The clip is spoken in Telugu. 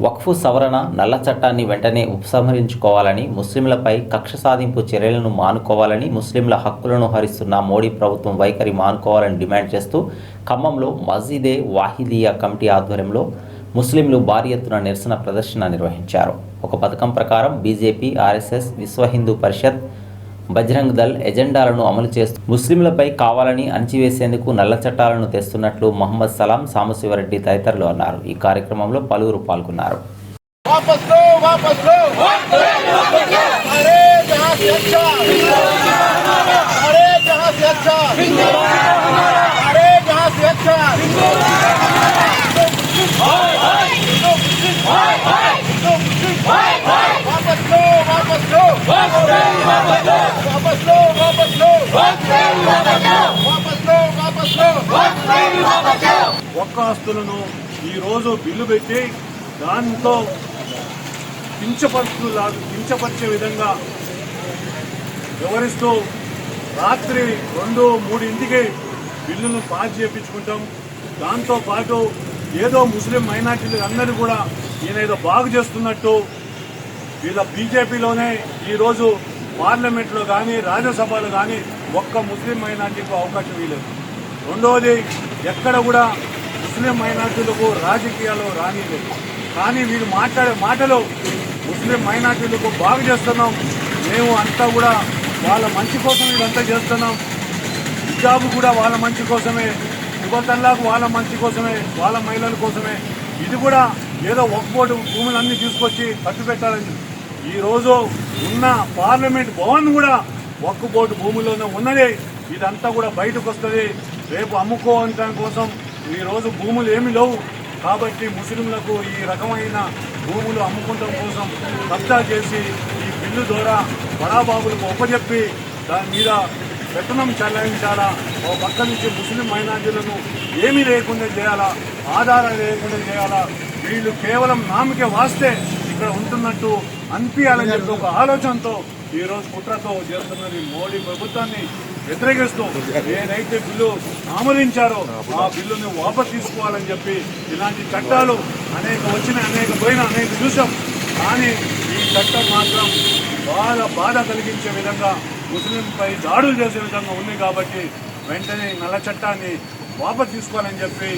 వక్ఫ్ సవరణ నల్ల చట్టాన్ని వెంటనే ఉపసంహరించుకోవాలని ముస్లింలపై కక్ష సాధింపు చర్యలను మానుకోవాలని ముస్లింల హక్కులను హరిస్తున్న మోడీ ప్రభుత్వం వైఖరి మానుకోవాలని డిమాండ్ చేస్తూ ఖమ్మంలో మసీదే వాహిదియా కమిటీ ఆధ్వర్యంలో ముస్లింలు భారీ ఎత్తున నిరసన ప్రదర్శన నిర్వహించారు. ఒక పథకం ప్రకారం బీజేపీ ఆర్ఎస్ఎస్ విశ్వ హిందూ పరిషత్ బజరంగ్ దళ్ ఎజెండాలను అమలు చేస్తూ ముస్లింలపై కావాలని అణచివేసేందుకు నల్ల చట్టాలను తెస్తున్నట్లు మహమ్మద్ సలాం సాంబశివరెడ్డి తదితరులు అన్నారు. ఈ కార్యక్రమంలో పలువురు పాల్గొన్నారు. Fight! ఒక్క ఆస్తులను ఈరోజు బిల్లు పెట్టి దాంతో కించపరుస్తూ కించపరిచే విధంగా వివరిస్తూ రాత్రి రెండు మూడింటికి బిల్లును పాస్ చేయించుకుంటాం. దాంతో పాటు ఏదో ముస్లిం మైనార్టీలు అందరూ కూడా ఈయన ఏదో బాగు చేస్తున్నట్టు వీళ్ళ బీజేపీలోనే ఈరోజు పార్లమెంట్లో కానీ రాజ్యసభలో కానీ ఒక్క ముస్లిం మైనార్టీకి అవకాశం ఇవ్వలేదు. రెండవది ఎక్కడ కూడా ముస్లిం మైనార్టీలకు రాజకీయాలు రానిలేదు కానీ వీళ్ళు మాట్లాడే మాటలు ముస్లిం మైనార్టీలకు బాగు చేస్తున్నాం. మేము అంతా కూడా వాళ్ళ మంచి కోసం ఇదంతా చేస్తున్నాం. హిజాబు కూడా వాళ్ళ మంచి కోసమే యువతల్లాకు వాళ్ళ మంచి కోసమే వాళ్ళ మహిళల కోసమే. ఇది కూడా ఏదో ఒక్కోటి భూములన్నీ తీసుకొచ్చి ఖర్చు పెట్టాలని ఈరోజు ఉన్న పార్లమెంట్ భవన్ కూడా ఒక్క బోటు భూముల్లోనే ఉన్నది. ఇదంతా కూడా బయటకు వస్తుంది రేపు అమ్ముకోవడం కోసం ఈరోజు భూములు ఏమి లేవు. కాబట్టి ముస్లింలకు ఈ రకమైన భూములు అమ్ముకుంటం కోసం కబ్జా చేసి ఈ బిల్లు ద్వారా బడాబాబులకు ఒప్పజెప్పి దాని మీద పెత్తనం చెల్లించాలా ఓ పక్క నుంచి ముస్లిం మైనార్టీలను ఏమీ లేకుండా చేయాలా? ఆధారాలు లేకుండా చేయాలా? వీళ్ళు కేవలం నామకే వాస్తే ఇక్కడ ఉంటున్నట్టు అనిపించాలని చెప్పి ఒక ఆలోచనతో ఈ రోజు కుట్రతో చేస్తున్నది మోడీ ప్రభుత్వాన్ని వ్యతిరేకిస్తూ ఏదైతే బిల్లు ఆమోదించారో ఆ బిల్లుని వాపస్ తీసుకోవాలని చెప్పి ఇలాంటి చట్టాలు అనేక వచ్చిన అనేక పోయిన అనేక చూసాం. కానీ ఈ చట్టం మాత్రం బాగా బాధ కలిగించే విధంగా ముస్లింపై దాడులు చేసే విధంగా ఉంది కాబట్టి వెంటనే నల్ల చట్టాన్ని వాపస్ తీసుకోవాలని చెప్పి